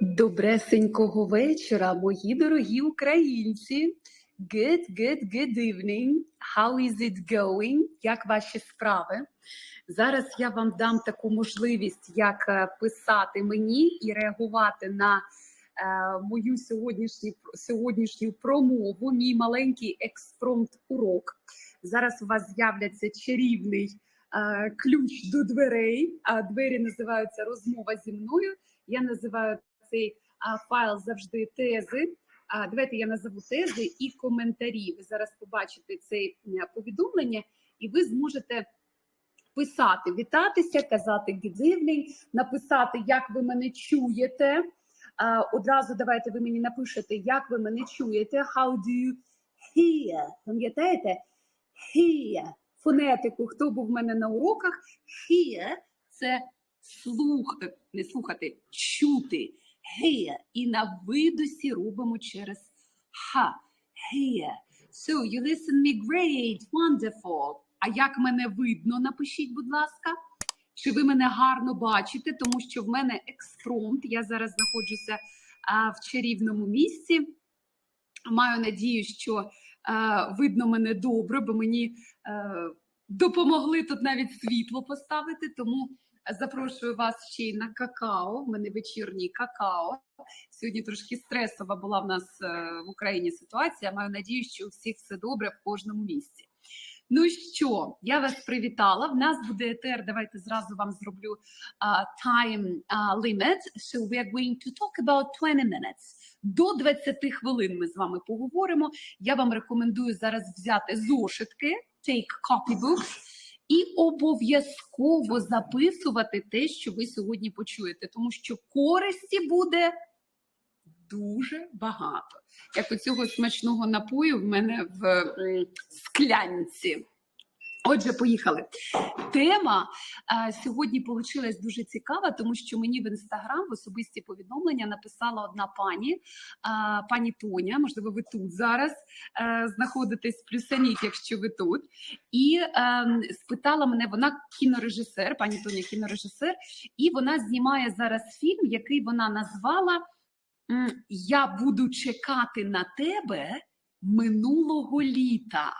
Добресенького вечора, мої дорогі українці. Good, good, good evening. How is it going? Як ваші справи? Зараз я вам дам таку можливість, як е, писати мені і реагувати на е, мою сьогоднішню, сьогоднішню промову, мій маленький експромт урок. Зараз у вас з'являться чарівний е, ключ до дверей. А двері називаються розмова зі мною. Я називаю а, файл завжди тези. А, давайте я назову тези і коментарі. Ви зараз побачите це повідомлення, і ви зможете писати, вітатися, казати good написати, як ви мене чуєте. Одразу давайте ви мені напишете, як ви мене чуєте. How do you hear? Пам'ятаєте? Hear. Фонетику, хто був в мене на уроках, hear – це слух, не слухати, чути. Hear. І на видосі робимо через ха. Hear. So, you listen me great, wonderful. А як мене видно, напишіть, будь ласка. Чи ви мене гарно бачите, тому що в мене експромт. Я зараз знаходжуся а, в чарівному місці. Маю надію, що а, видно мене добре, бо мені а, допомогли тут навіть світло поставити. Тому запрошую вас ще й на какао. В мене вечірній какао. Сьогодні трошки стресова була в нас е, в Україні ситуація. Маю надію, що у всіх все добре в кожному місці. Ну що, я вас привітала. В нас буде етер. Давайте зразу вам зроблю uh, time uh, limit. So we are going to talk about 20 minutes. До 20 хвилин ми з вами поговоримо. Я вам рекомендую зараз взяти зошитки, take copybooks, і обов'язково записувати те, що ви сьогодні почуєте, тому що користі буде дуже багато. Як у цього смачного напою в мене в склянці. Отже, поїхали. Тема а, сьогодні вийшла дуже цікава, тому що мені в інстаграм в особисті повідомлення написала одна пані, а, пані Тоня. Можливо, ви тут зараз е, знаходитесь плюсаніть, якщо ви тут, і е, спитала мене, вона кінорежисер, пані Тоня, кінорежисер, і вона знімає зараз фільм, який вона назвала Я буду чекати на тебе минулого літа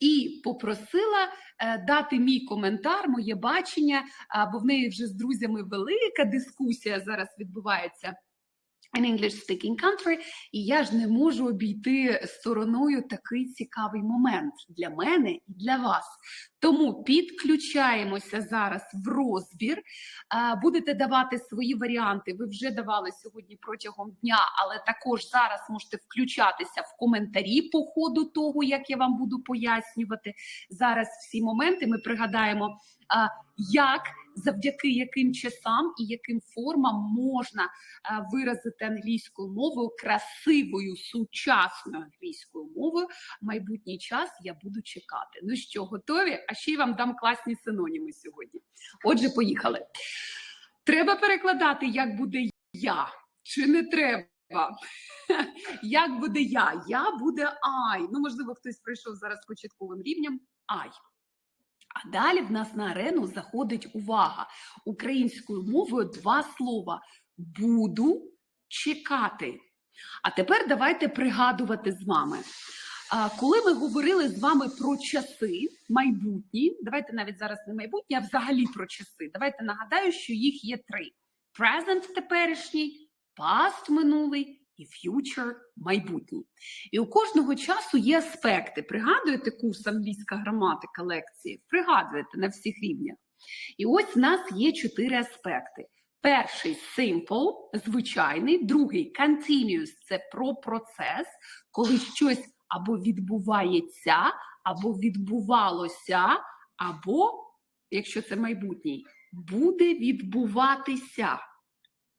і попросила е, дати мій коментар, моє бачення, бо в неї вже з друзями велика дискусія зараз відбувається. In English speaking country, і я ж не можу обійти стороною такий цікавий момент для мене і для вас. Тому підключаємося зараз в розбір. Будете давати свої варіанти. Ви вже давали сьогодні протягом дня, але також зараз можете включатися в коментарі по ходу того, як я вам буду пояснювати. Зараз всі моменти ми пригадаємо, як завдяки яким часам і яким формам можна виразити англійською мовою красивою сучасною англійською мовою. Майбутній час я буду чекати. Ну що, готові? А ще й вам дам класні синоніми сьогодні. Отже, поїхали. Треба перекладати, як буде я, чи не треба. Як буде я? Я буде I. Ну, можливо, хтось прийшов зараз початковим рівнем I. А далі в нас на арену заходить увага. Українською мовою два слова буду чекати. А тепер давайте пригадувати з вами. Коли ми говорили з вами про часи майбутні, давайте навіть зараз не майбутні, а взагалі про часи. Давайте нагадаю, що їх є три: present теперішній, past минулий і future майбутній. І у кожного часу є аспекти. Пригадуєте курс англійська граматика лекції? Пригадуєте на всіх рівнях. І ось в нас є чотири аспекти. Перший simple, звичайний, другий continuous – це про процес, коли щось або відбувається, або відбувалося, або, якщо це майбутній, буде відбуватися.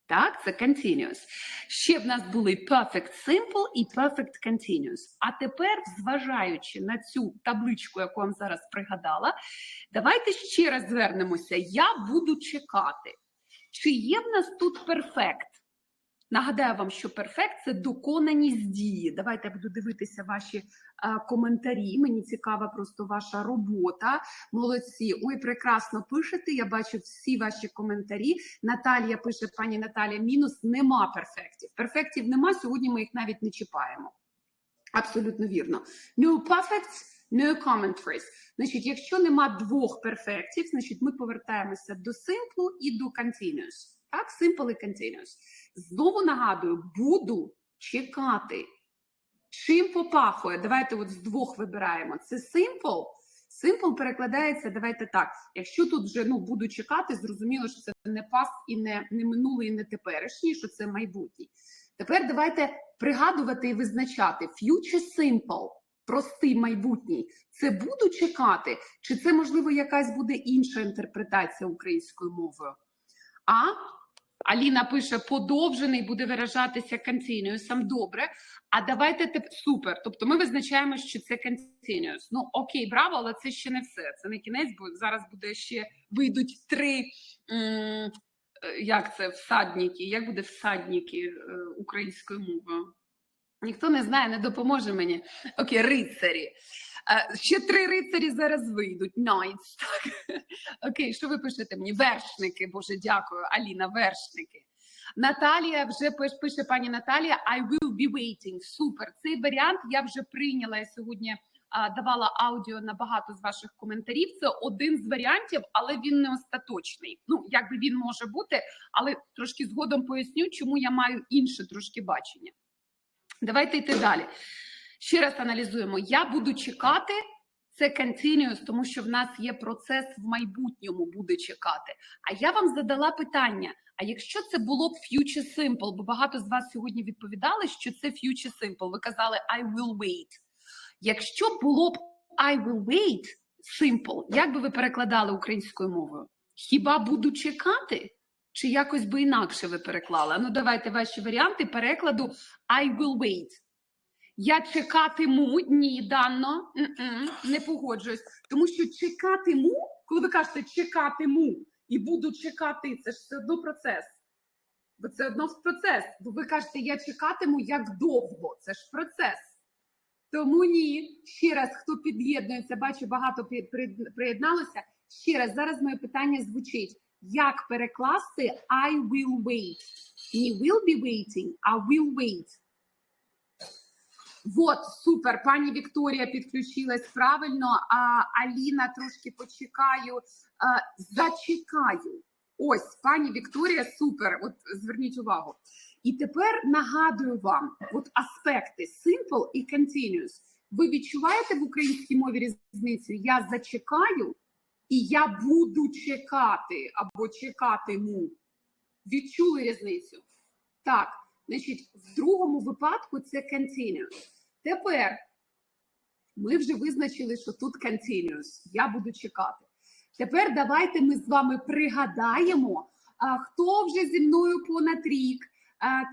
Так, це continuous. Ще в нас були perfect simple і perfect continuous. А тепер, зважаючи на цю табличку, яку я вам зараз пригадала, давайте ще раз звернемося. Я буду чекати. Чи є в нас тут перфект? Нагадаю вам, що перфект це доконаність дії. Давайте я буду дивитися ваші а, коментарі. Мені цікава просто ваша робота. Молодці. Ой, прекрасно пишете. Я бачу всі ваші коментарі. Наталія пише, пані Наталія, мінус нема перфектів. Перфектів нема. Сьогодні ми їх навіть не чіпаємо. Абсолютно вірно. No perfects, no commentaries. Значить, якщо нема двох перфектів, значить ми повертаємося до simple і до continuous. Так, simple і continuous. Знову нагадую, буду чекати. Чим попахує? Давайте от з двох вибираємо. Це simple. Simple перекладається, давайте так. Якщо тут вже ну, буду чекати, зрозуміло, що це не past і не, не минулий, і не теперішній, що це майбутній. Тепер давайте пригадувати і визначати future simple, простий майбутній. Це буду чекати, чи це можливо якась буде інша інтерпретація українською мовою? А Аліна пише: подовжений буде виражатися continuous, добре. А давайте теп... супер. Тобто ми визначаємо, що це continuous. Ну окей, браво, але це ще не все. Це не кінець, бо зараз буде ще вийдуть три. Е, як це всадники? Як буде всадники е, українською мовою? Ніхто не знає, не допоможе мені. Окей, рицарі. Ще три рицарі зараз вийдуть. Так. Окей, що ви пишете мені? Вершники, Боже, дякую, Аліна, вершники. Наталія вже пиш- пише пані Наталія, I will be waiting. Супер. Цей варіант я вже прийняла. Я сьогодні давала аудіо на багато з ваших коментарів. Це один з варіантів, але він не остаточний. Ну, якби він може бути, але трошки згодом поясню, чому я маю інше трошки бачення. Давайте йти далі. Ще раз аналізуємо. Я буду чекати. Це continuous, тому що в нас є процес в майбутньому буде чекати. А я вам задала питання: а якщо це було б future simple, бо багато з вас сьогодні відповідали, що це future simple. Ви казали I will wait. Якщо було б I will wait simple, як би ви перекладали українською мовою? Хіба буду чекати? Чи якось би інакше ви переклали? Ну, давайте ваші варіанти перекладу I will wait. Я чекатиму, ні, дано, не погоджуюсь. Тому що чекатиму, коли ви кажете чекатиму і буду чекати, це ж все одно процес. Бо це одно процес. Бо ви кажете, я чекатиму як довго. Це ж процес. Тому ні. Ще раз, хто під'єднується, бачу, багато приєдналося. Ще раз, зараз моє питання звучить: як перекласти I will wait? Не will be waiting, а will wait. Вот, супер, пані Вікторія підключилась правильно. А Аліна трошки почекаю. А, зачекаю. Ось, пані Вікторія, супер. От зверніть увагу. І тепер нагадую вам: от аспекти simple і continuous. Ви відчуваєте в українській мові різницю? Я зачекаю і я буду чекати або чекатиму. Відчули різницю? Так, значить, в другому випадку це continuous. Тепер ми вже визначили, що тут continuous. Я буду чекати. Тепер давайте ми з вами пригадаємо, хто вже зі мною понад рік.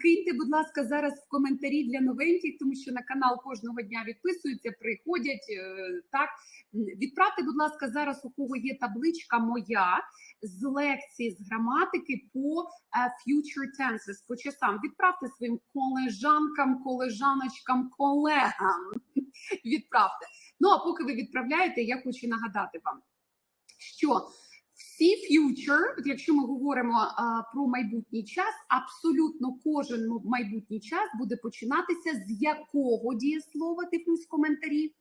Киньте, будь ласка, зараз в коментарі для новеньких, тому що на канал кожного дня відписуються, приходять. е, Так відправте, будь ласка, зараз у кого є табличка моя з лекції з граматики по е, future tenses, по часам. Відправте своїм колежанкам, колежаночкам, колегам. Відправте. Ну а поки ви відправляєте, я хочу нагадати вам, що всі future, от якщо ми говоримо а, про майбутній час, абсолютно кожен майбутній час буде починатися з якого дієслова типнусь в коментарі.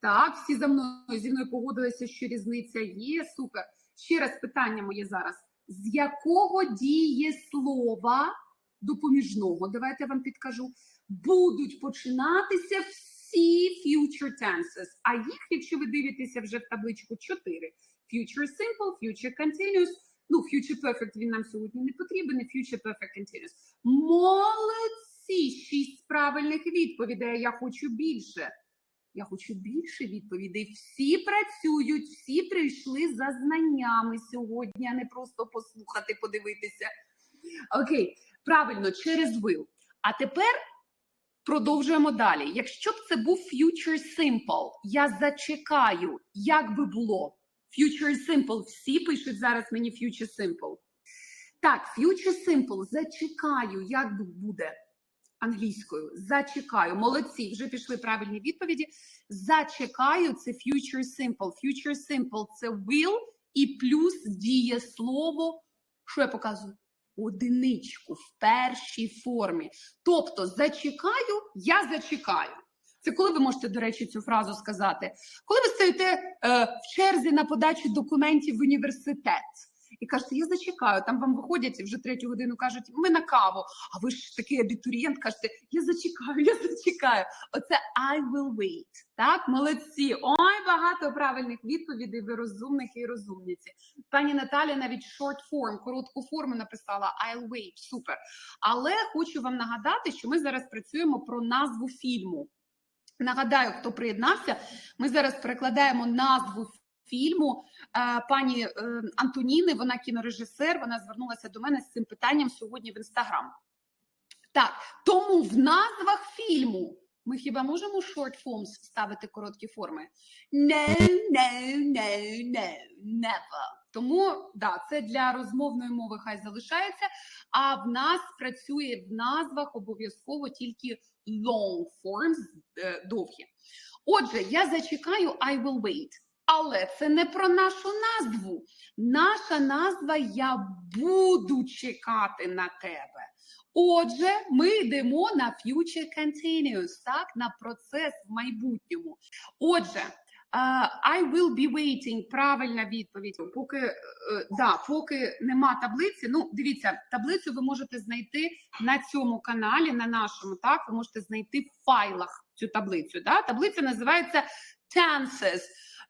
Так, всі за мною зі мною погодилися, що різниця є. Супер. Ще раз питання моє зараз: з якого дієслова допоміжного, давайте я вам підкажу, будуть починатися всі future tenses. А їх, якщо ви дивитеся вже в табличку 4. Future simple, future continuous. Ну, future perfect він нам сьогодні не потрібен, і future perfect continuous. Молодці! Шість правильних відповідей. Я хочу більше. Я хочу більше відповідей. Всі працюють, всі прийшли за знаннями сьогодні, а не просто послухати, подивитися. Окей, правильно, через will. А тепер продовжуємо далі. Якщо б це був future simple, я зачекаю, як би було? Future simple. Всі пишуть зараз мені future simple. Так, future simple. Зачекаю. Як буде англійською? Зачекаю. Молодці, вже пішли правильні відповіді. Зачекаю це future simple. Future simple це will і плюс дієслово. Що я показую? Одиничку в першій формі. Тобто, зачекаю, я зачекаю. Це коли ви можете, до речі, цю фразу сказати? Коли ви стоїте е, в черзі на подачу документів в університет і кажете, я зачекаю, там вам виходять і вже третю годину кажуть, ми на каву. А ви ж такий абітурієнт, кажете, я зачекаю, я зачекаю. Оце I will wait. Так, молодці. Ой, багато правильних відповідей. Ви розумних і розумниці. Пані Наталя навіть short form, коротку форму написала I'll wait. Супер. Але хочу вам нагадати, що ми зараз працюємо про назву фільму. Нагадаю, хто приєднався, ми зараз перекладаємо назву фільму е, пані е, Антоніни. Вона кінорежисер. Вона звернулася до мене з цим питанням сьогодні в інстаграм. Так, тому в назвах фільму ми хіба можемо short forms вставити короткі форми? No, no, no, no, never. Тому да, це для розмовної мови хай залишається. А в нас працює в назвах обов'язково тільки long forms, е, довгі. Отже, я зачекаю I will wait. Але це не про нашу назву. Наша назва Я буду чекати на тебе. Отже, ми йдемо на future continuous, так, на процес в майбутньому. Отже, I will be waiting, правильна відповідь. Поки, е, да, поки нема таблиці, ну, дивіться, таблицю ви можете знайти на цьому каналі, на нашому, так, ви можете знайти в файлах цю таблицю. Да? Таблиця називається tenses.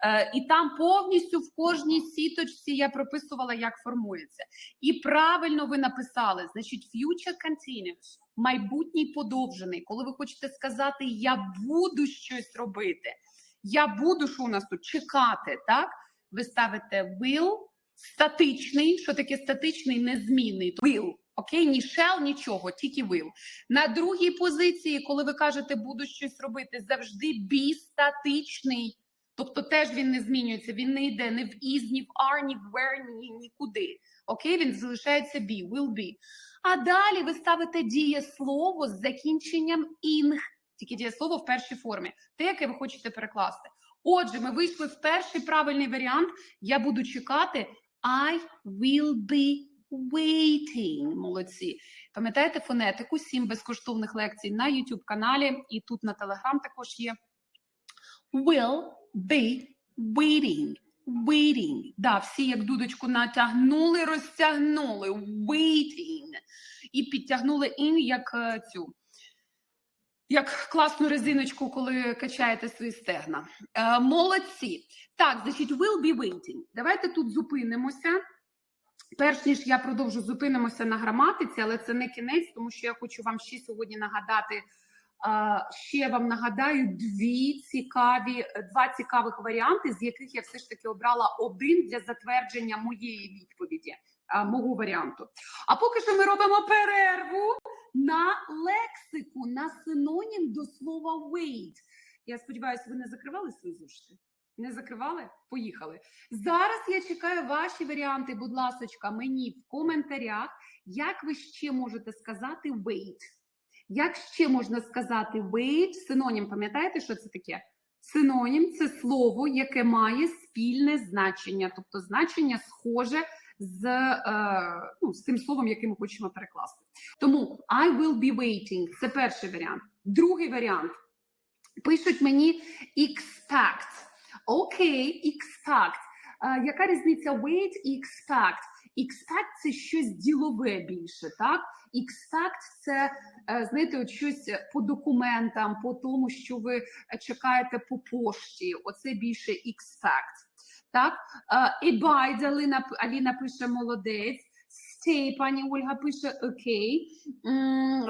Е, І там повністю в кожній сіточці я прописувала, як формується. І правильно ви написали, значить, future continuous, майбутній подовжений. Коли ви хочете сказати, я буду щось робити, я буду, що у нас тут чекати, так? Ви ставите will, статичний. Що таке статичний, незмінний? Will. Окей, ні shall, нічого, тільки will. На другій позиції, коли ви кажете, буду щось робити, завжди be статичний. Тобто теж він не змінюється, він не йде ні в is, ні в are, ні в where, ні нікуди. Окей, він залишається be, will be. А далі ви ставите дієслово з закінченням ing, тільки дієслово в першій формі, те, яке ви хочете перекласти. Отже, ми вийшли в перший правильний варіант. Я буду чекати I will be waiting. Молодці. Пам'ятаєте фонетику? Сім безкоштовних лекцій на YouTube каналі і тут на Telegram також є. Will be waiting. Waiting. Да, всі як дудочку натягнули, розтягнули. Waiting. І підтягнули in як е, цю. Як класну резиночку, коли качаєте свої стегна. Е, молодці. Так, значить, will be waiting. Давайте тут зупинимося. Перш ніж я продовжу зупинимося на граматиці, але це не кінець, тому що я хочу вам ще сьогодні нагадати. Ще вам нагадаю дві цікаві, два цікавих варіанти, з яких я все ж таки обрала один для затвердження моєї відповіді, мого варіанту. А поки що ми робимо перерву на лексику, на синонім до слова wait. Я сподіваюся, ви не закривали свої зошити? Не закривали? Поїхали. Зараз я чекаю ваші варіанти, будь ласочка, мені в коментарях, як ви ще можете сказати wait. Як ще можна сказати wait? Синонім, пам'ятаєте, що це таке? Синонім це слово, яке має спільне значення, тобто значення схоже з, е, ну, з тим словом, яке ми хочемо перекласти. Тому I will be waiting це перший варіант. Другий варіант. Пишуть мені expect. Окей, expect. Е, яка різниця wait і expect? Expect – це щось ділове більше, так? Expect – це, е, знаєте, от щось по документам, по тому, що ви чекаєте по пошті. Оце більше expect. Так? Е, Abide, Аліна, Аліна пише молодець. Stay, пані Ольга пише окей.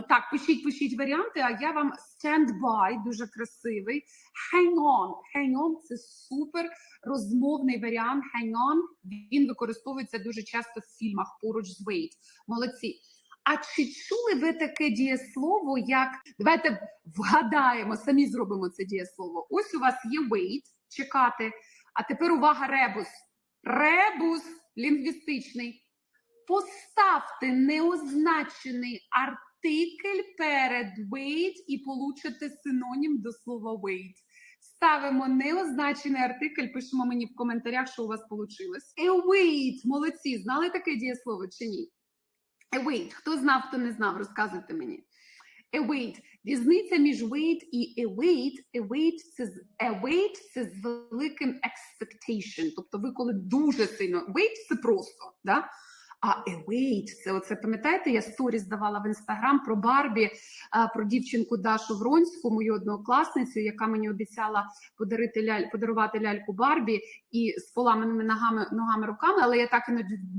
Так, пишіть, пишіть варіанти, а я вам by, дуже красивий. Hang on. Hang on – це супер розмовний варіант. Hang on. Він використовується дуже часто в фільмах поруч з wait. Молодці. А чи чули ви таке дієслово, як давайте вгадаємо, самі зробимо це дієслово. Ось у вас є wait, чекати. А тепер увага, ребус. Ребус лінгвістичний. Поставте неозначений артикль перед wait і получите синонім до слова wait. Ставимо неозначений артикль, пишемо мені в коментарях, що у вас вийшло. Await, молодці, знали таке дієслово чи ні? Await, хто знав, хто не знав, розказуйте мені. Await. Різниця між wait і await. Await це, з- await це з великим expectation. Тобто ви коли дуже сильно... Wait це просто, да? А await, це оце пам'ятаєте, я сторіс давала в інстаграм про Барбі, про дівчинку Дашу Вронську, мою однокласницю, яка мені обіцяла подарити ляль, подарувати ляльку Барбі і з поламаними ногами, ногами руками, але я так і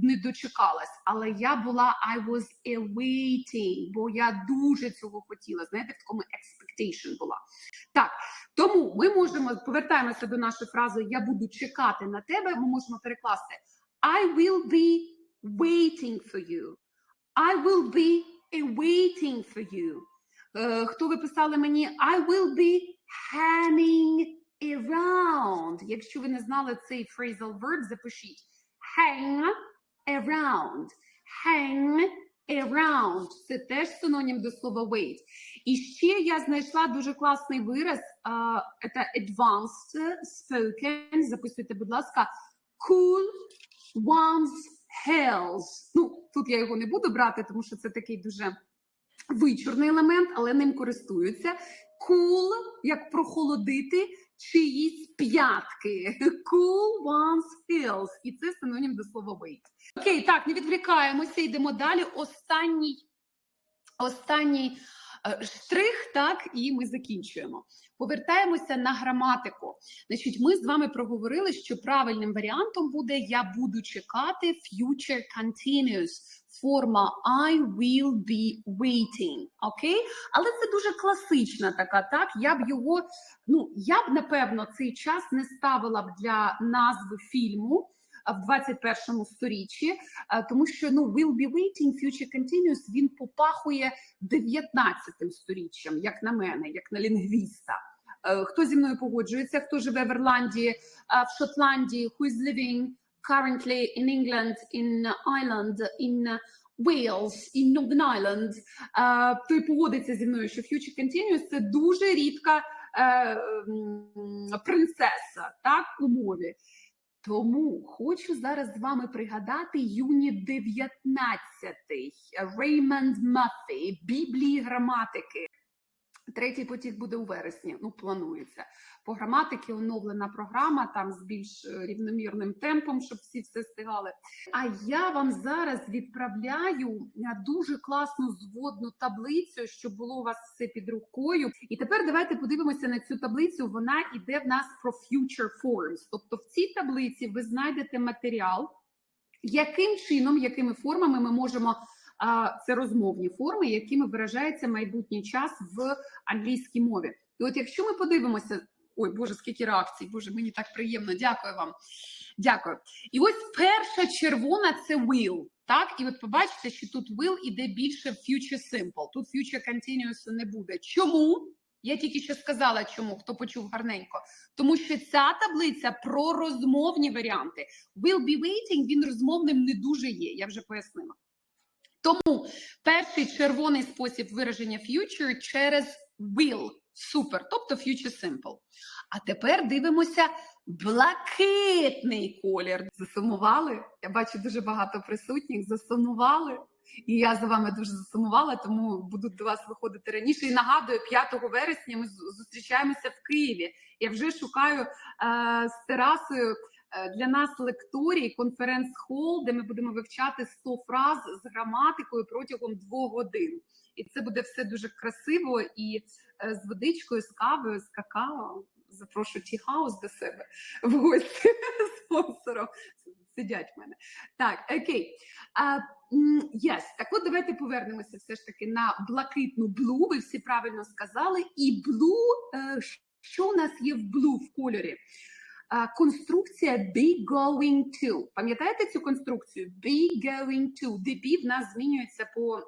не дочекалась. Але я була I was awaiting, бо я дуже цього хотіла. Знаєте, в такому expectation була. Так, тому ми можемо повертаємося до нашої фрази Я буду чекати на тебе. Ми можемо перекласти I will be waiting for you. I will be waiting for you. Е, хто ви писали мені? I will be hanging around. Якщо ви не знали цей phrasal verb, запишіть. Hang around. Hang around. Це теж синонім до слова wait. І ще я знайшла дуже класний вираз. а, Це advanced spoken. Записуйте, будь ласка. Cool one's health. Ну, тут я його не буду брати, тому що це такий дуже вичурний елемент, але ним користуються. Cool, як прохолодити чиїсь п'ятки. Cool one's heels. І це синонім до слова wait. Окей, так, не відвлікаємося, йдемо далі. Останній, останній штрих, так, і ми закінчуємо. Повертаємося на граматику. Значить, ми з вами проговорили, що правильним варіантом буде я буду чекати future continuous. Форма I will be waiting. Окей? Але це дуже класична така, так? Я б його, ну, я б, напевно, цей час не ставила б для назви фільму в 21 сторіччі, тому що ну, will be waiting, future continuous, він попахує 19 сторіччям, як на мене, як на лінгвіста. Е, Хто зі мною погоджується? Хто живе в Ірландії, в Шотландії, who is living currently in England, in Ireland, in Wales, in Northern Ireland, той погодиться зі мною, що Future Continuous – це дуже рідка е, принцеса, так, у мові. Тому хочу зараз з вами пригадати юні 19 Реймонд Маффі, Біблії граматики. Третій потік буде у вересні. Ну, планується. По граматики оновлена програма там з більш е, рівномірним темпом, щоб всі все встигали. А я вам зараз відправляю дуже класну зводну таблицю, щоб було у вас все під рукою. І тепер давайте подивимося на цю таблицю. Вона йде в нас про future forms. Тобто, в цій таблиці ви знайдете матеріал, яким чином, якими формами ми можемо. Це розмовні форми, якими виражається майбутній час в англійській мові. І от якщо ми подивимося, ой Боже, скільки реакцій, Боже, мені так приємно. Дякую вам. Дякую. І ось перша червона це will. Так, і от побачите, що тут will іде більше в future simple. Тут future continuous не буде. Чому? Я тільки що сказала, чому хто почув гарненько. Тому що ця таблиця про розмовні варіанти. Will be waiting, він розмовним не дуже є. Я вже пояснила. Тому перший червоний спосіб вираження future через will. Супер, тобто future simple. А тепер дивимося блакитний колір. Засумували? Я бачу дуже багато присутніх. Засумували. І я за вами дуже засумувала, тому буду до вас виходити раніше. І нагадую, 5 вересня ми зустрічаємося в Києві. Я вже шукаю е, з терасою для нас лекторій, конференц-хол, де ми будемо вивчати 100 фраз з граматикою протягом двох годин. І це буде все дуже красиво і е, з водичкою, з кавою, з какао. Запрошую Ті Хаус до себе в гості спонсором. Сидять в мене. Так, окей. Yes. Так от давайте повернемося все ж таки на блакитну блу. Ви всі правильно сказали. І блу, е, що у нас є в блу в кольорі? Конструкція be going to. Пам'ятаєте цю конструкцію? Be going to. Де be в нас змінюється по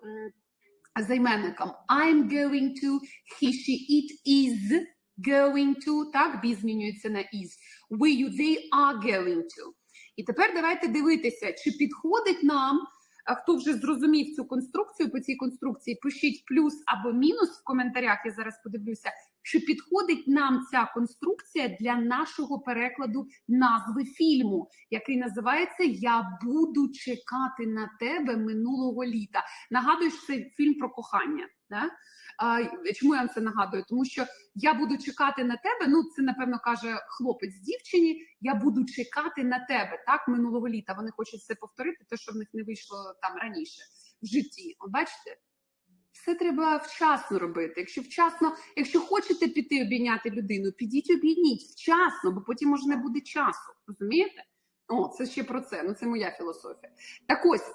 займенникам. I'm going to, he, she, it is going to. Так, be змінюється на is. We, you, they are going to. І тепер давайте дивитися, чи підходить нам А хто вже зрозумів цю конструкцію по цій конструкції, пишіть плюс або мінус в коментарях. Я зараз подивлюся, чи підходить нам ця конструкція для нашого перекладу назви фільму, який називається Я буду чекати на тебе минулого літа. Нагадую, що це фільм про кохання. Да? А, чому я це нагадую? Тому що я буду чекати на тебе. Ну, це напевно каже хлопець дівчині. Я буду чекати на тебе так минулого літа. Вони хочуть це повторити, те, що в них не вийшло там раніше в житті. Бачите, все треба вчасно робити. Якщо вчасно, якщо хочете піти обійняти людину, підіть обійніть вчасно, бо потім може не буде часу. Розумієте? О, це ще про це. Ну це моя філософія. Так ось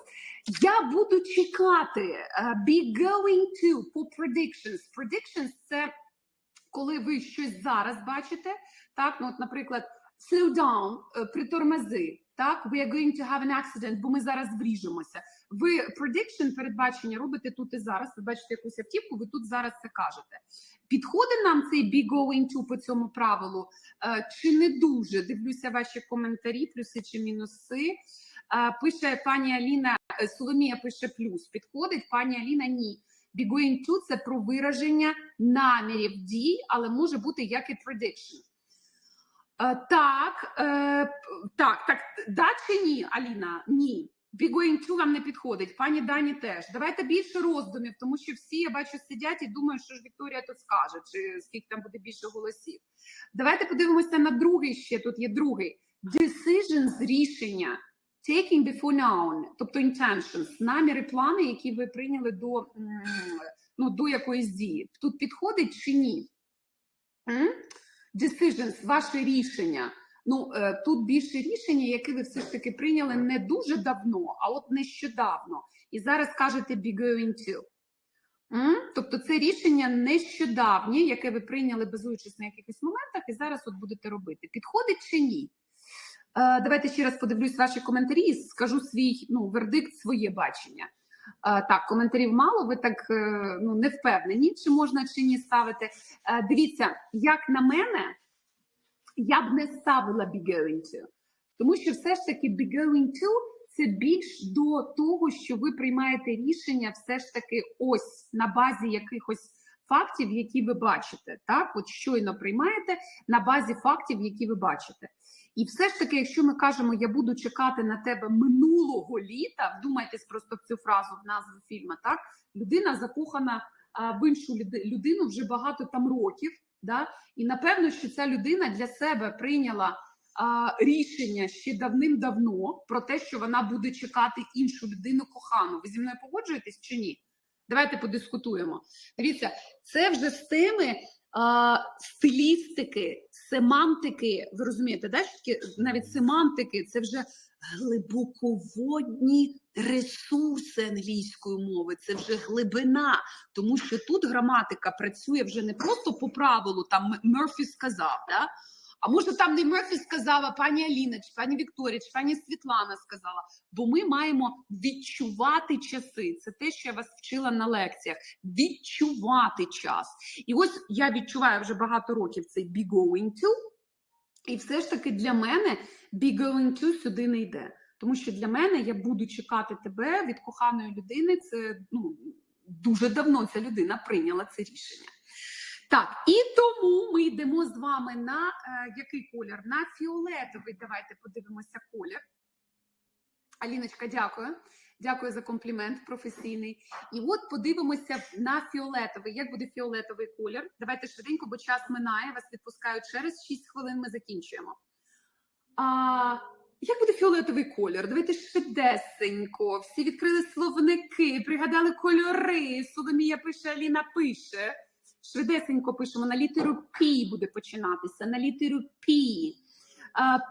я буду чекати. е, be going to по predictions. Predictions – це коли ви щось зараз бачите. Так, ну от, наприклад, slow down, е, притормози. Так, we are going to have an accident, бо ми зараз вріжемося. Ви prediction, передбачення робите тут і зараз. Ви бачите якусь автівку, ви тут зараз це кажете. Підходить нам цей be going to по цьому правилу, е, чи не дуже? Дивлюся ваші коментарі, плюси чи мінуси. Е, Пише пані Аліна, е, Соломія пише плюс. Підходить, пані Аліна ні. Be going to – це про вираження намірів дій, але може бути як і prediction. Е, Так, е, так, так, да чи ні, Аліна? Ні. Be вам не підходить. Пані Дані теж. Давайте більше роздумів, тому що всі, я бачу, сидять і думають, що ж Вікторія тут скаже, чи скільки там буде більше голосів. Давайте подивимося на другий ще. Тут є другий. Decisions – рішення. Taking before noun, тобто intentions, наміри, плани, які ви прийняли до, ну, до якоїсь дії. Тут підходить чи ні? М? Decisions, ваше рішення. Ну, е, тут більше рішення, яке ви все ж таки прийняли не дуже давно, а от нещодавно. І зараз кажете be? Тобто це рішення нещодавнє, яке ви прийняли базуючись на якихось моментах, і зараз от будете робити. Підходить чи ні? Е, Давайте ще раз подивлюсь ваші коментарі і скажу свій ну, вердикт, своє бачення. Е, Так, коментарів мало, ви так е, ну, не впевнені, чи можна чи ні ставити. Е, Дивіться, як на мене, я б не ставила be going to, тому що все ж таки be going to це більш до того, що ви приймаєте рішення все ж таки ось на базі якихось фактів, які ви бачите. Так, от щойно приймаєте на базі фактів, які ви бачите. І все ж таки, якщо ми кажемо, я буду чекати на тебе минулого літа, вдумайтесь просто в цю фразу в назву фільму, так людина закохана а, в іншу людину вже багато там років. Да? І напевно, що ця людина для себе прийняла а, рішення ще давним-давно про те, що вона буде чекати іншу людину кохану. Ви зі мною погоджуєтесь чи ні? Давайте подискутуємо. Дивіться, це вже з теми стилістики, семантики. Ви розумієте, да? навіть семантики це вже глибоководні ресурси англійської мови, це вже глибина, тому що тут граматика працює вже не просто по правилу, там Мерфі сказав, да? А може там не Мерфі сказав, а пані Аліна, чи пані Вікторія, чи пані Світлана сказала. Бо ми маємо відчувати часи. Це те, що я вас вчила на лекціях. Відчувати час. І ось я відчуваю вже багато років цей be going to, і все ж таки для мене be going to сюди не йде. Тому що для мене я буду чекати тебе від коханої людини. Це ну дуже давно ця людина прийняла це рішення. Так, і тому ми йдемо з вами на е, який колір? На фіолетовий. Давайте подивимося колір. Аліночка, дякую. Дякую за комплімент професійний. І от подивимося на фіолетовий. Як буде фіолетовий колір? Давайте швиденько, бо час минає. Вас відпускаю через 6 хвилин. Ми закінчуємо. А, як буде фіолетовий колір? Давайте швидесенько. Всі відкрили словники, пригадали кольори. Соломія пише, Аліна пише. Швидесенько пишемо на літеру P буде починатися. На літеру P.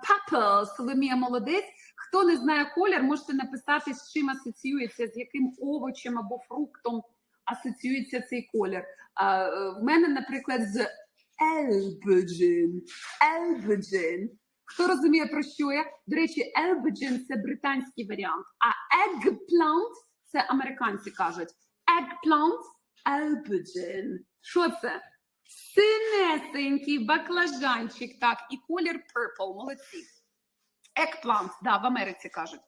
Purple, Соломія молодець. Хто не знає колір, можете написати, з чим асоціюється, з яким овочем або фруктом асоціюється цей колір. А, е, в мене, наприклад, з Elbegen. Elbegen. Хто розуміє, про що я? До речі, Elbegen – це британський варіант, а eggplant – це американці кажуть. Eggplant – Elbegen. Що це? Синесенький баклажанчик, так, і колір purple, молодці. Eggplant, да, в Америці кажуть.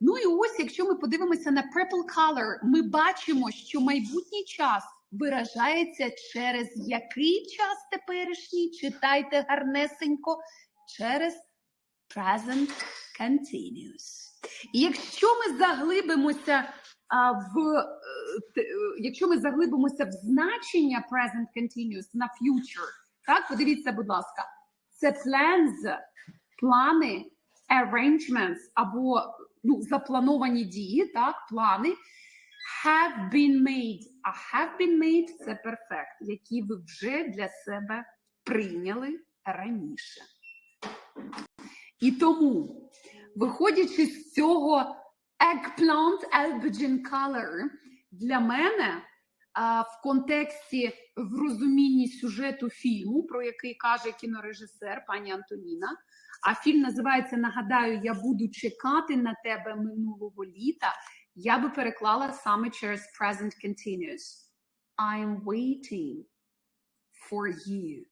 Ну і ось, якщо ми подивимося на purple color, ми бачимо, що майбутній час виражається через який час теперішній? Читайте гарнесенько, через present continuous. І якщо ми заглибимося в е, е, якщо ми заглибимося в значення present continuous на future, так, подивіться, будь ласка, це plans, плани, arrangements або ну, заплановані дії, так, плани have been made. А have been made – це перфект, які ви вже для себе прийняли раніше. І тому, виходячи з цього eggplant aubergine color, для мене а, в контексті в розумінні сюжету фільму, про який каже кінорежисер пані Антоніна. А фільм називається Нагадаю, я буду чекати на тебе минулого літа. Я би переклала саме через present continuous. I'm waiting for you.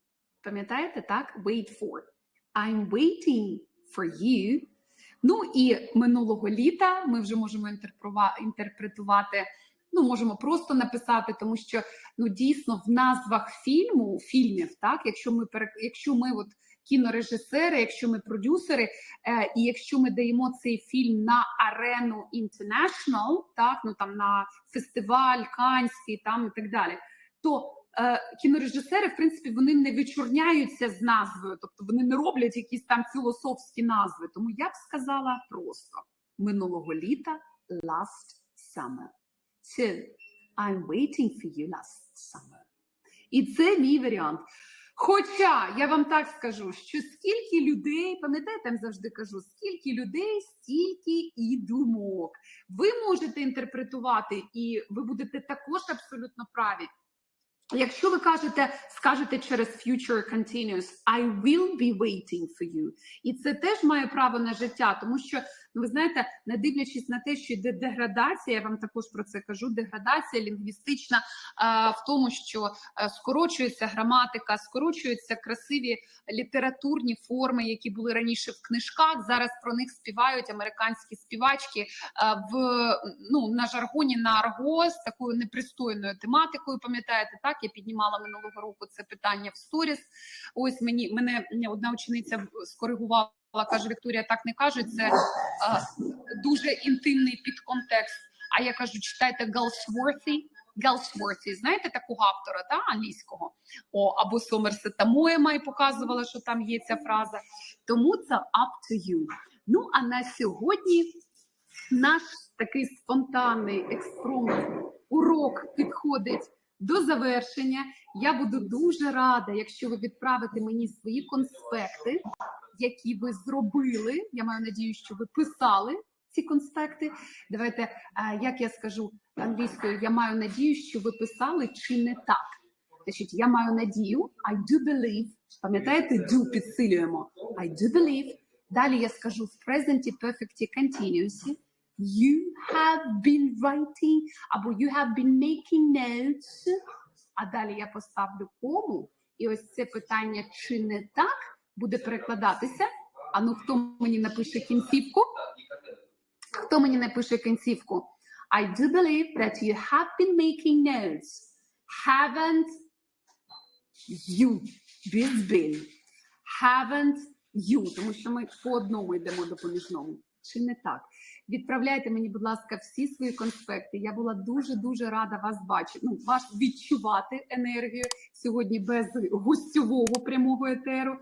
Пам'ятаєте, так? Wait for. I'm waiting for you. Ну і минулого літа ми вже можемо інтерпретувати. Ну, можемо просто написати, тому що ну дійсно в назвах фільму, фільмів, так, якщо ми якщо ми от кінорежисери, якщо ми продюсери, е, і якщо ми даємо цей фільм на арену International, так ну там на фестиваль Канський, там і так далі, то кінорежисери, в принципі, вони не вичорняються з назвою, тобто вони не роблять якісь там філософські назви. Тому я б сказала просто минулого літа last summer. So, I'm waiting for you last summer. І це мій варіант. Хоча я вам так скажу, що скільки людей, пам'ятаєте, завжди кажу, скільки людей, стільки і думок. Ви можете інтерпретувати, і ви будете також абсолютно праві. Якщо ви кажете, скажете через future continuous, I will be waiting for you. І це теж має право на життя, тому що ну ви знаєте, не дивлячись на те, що йде деградація, я вам також про це кажу. Деградація лінгвістична е, в тому, що е, скорочується граматика, скорочуються красиві літературні форми, які були раніше в книжках. Зараз про них співають американські співачки е, в ну на жаргоні на арго з такою непристойною тематикою. Пам'ятаєте, так я піднімала минулого року це питання в сторіс. Ось мені мене одна учениця скоригувала. Каже Вікторія, так не кажуть. Це е, дуже інтимний підконтекст. А я кажу, читайте Галсворті. Галсворті, знаєте таку автора та англійського? О, або Сомерсета Моєма і показувала, що там є ця фраза. Тому це up to you. Ну а на сьогодні наш такий спонтанний експромт урок підходить до завершення. Я буду дуже рада, якщо ви відправите мені свої конспекти, які ви зробили. Я маю надію, що ви писали ці конспекти. Давайте, е, як я скажу англійською, я маю надію, що ви писали чи не так. Значить, я маю надію, I do believe, пам'ятаєте, do підсилюємо. I do believe. Далі я скажу в present perfect continuous. You have been writing, або you have been making notes. А далі я поставлю кому. І ось це питання, чи не так, буде перекладатися. А ну хто мені напише кінцівку? Хто мені напише кінцівку? I do believe that you have been making notes. Haven't you been? Haven't you? Тому що ми по одному йдемо допоміжному. Чи не так? Відправляйте мені, будь ласка, всі свої конспекти. Я була дуже дуже рада вас бачити. Ну, вас відчувати енергію сьогодні без гостьового прямого етеру.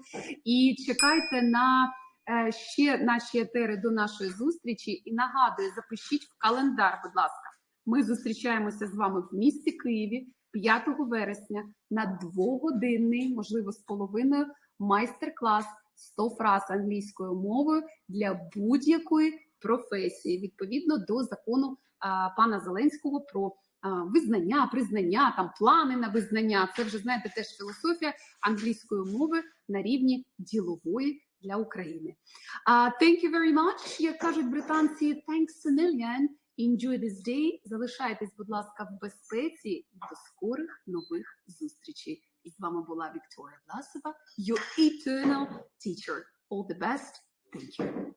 І чекайте на е, ще наші етери до нашої зустрічі. І нагадую, запишіть в календар, будь ласка. Ми зустрічаємося з вами в місті Києві 5 вересня на двогодинний, можливо, з половиною майстер-клас 100 фраз англійською мовою для будь-якої професії відповідно до закону а, пана Зеленського про а, визнання, признання, там плани на визнання. Це вже знаєте теж філософія англійської мови на рівні ділової для України. Uh, thank you very much, як кажуть британці. Thanks a million. Enjoy this day. Залишайтесь, будь ласка, в безпеці до скорих нових зустрічей. І з вами була Вікторія Власова, your eternal teacher. All the best. Thank you.